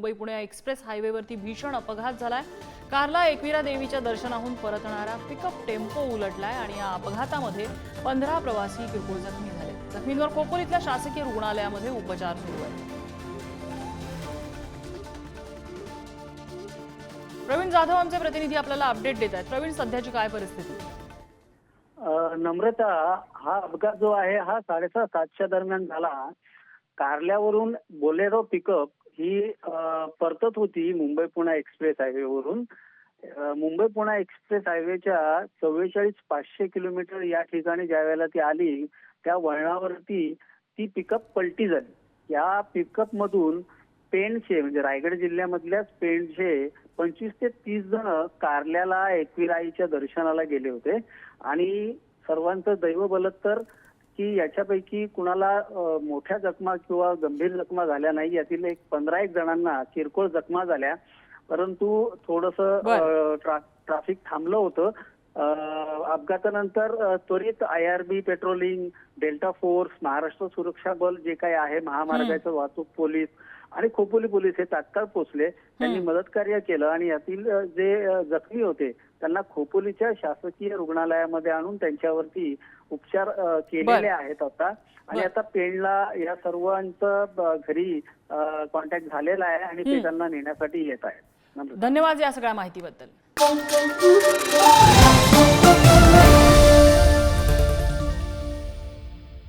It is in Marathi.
मुंबई पुणे एक्सप्रेस हायवेवरती भीषण अपघात झालाय. कारला एकविरा देवीच्या दर्शनाहून परतणारा पिकअप टेम्पो उलटलाय आणि या अपघातामध्ये पंधरा प्रवासी किरकोळ जखमी झाले. जखमींवर खोपोलीतल्या शासकीय रुग्णालयामध्ये उपचार सुरू आहेत. प्रवीण जाधव आमचे प्रतिनिधी आपल्याला अपडेट देत आहेत. प्रवीण सध्याची काय परिस्थिती? नम्रता हा अपघात जो आहे हा साडेसहा सातच्या दरम्यान झाला. कारल्यावरून बोलेरो पिकअप ही परतत होती मुंबई पुणे एक्सप्रेस हायवेवरून वरून. मुंबई पुणे एक्सप्रेस हायवेच्या चव्वेचाळीस पाचशे किलोमीटर या ठिकाणी ज्या वेळेला ती आली त्या वळणावरती ती पिकअप पलटी झाली. या पिकअप मधून पेणचे म्हणजे रायगड जिल्ह्यामधल्याच पेणचे पंचवीस ते तीस जण कारल्याला एकविराईच्या दर्शनाला गेले होते. आणि सर्वांचं दैव बलत तर की याच्यापैकी कुणाला मोठ्या जखमा किंवा गंभीर जखमा झाल्या नाही यातील एक पंधरा एक जणांना किरकोळ जखमा झाल्या परंतु थोडस. ट्रॅफिक थांबलं होतं अपघातानंतर त्वरित I R B patrolling delta force Maharashtra सुरक्षा बल जे काही आहे महामार्गाचं वाहतूक पोलीस आणि खोपोली पोलीस हे तात्काळ पोहोचले त्यांनी. मदत कार्य केलं आणि यातील जे जखमी होते त्यांना खोपोलीच्या शासकीय रुग्णालयामध्ये आणून त्यांच्यावरती उपचार केलेले. आहेत आता आणि. आता पेणला या सर्वांचं घरी कॉन्टॅक्ट झालेला आहे आणि ते. त्यांना नेण्यासाठी येत आहेत. धन्यवाद या सगळ्या माहितीबद्दल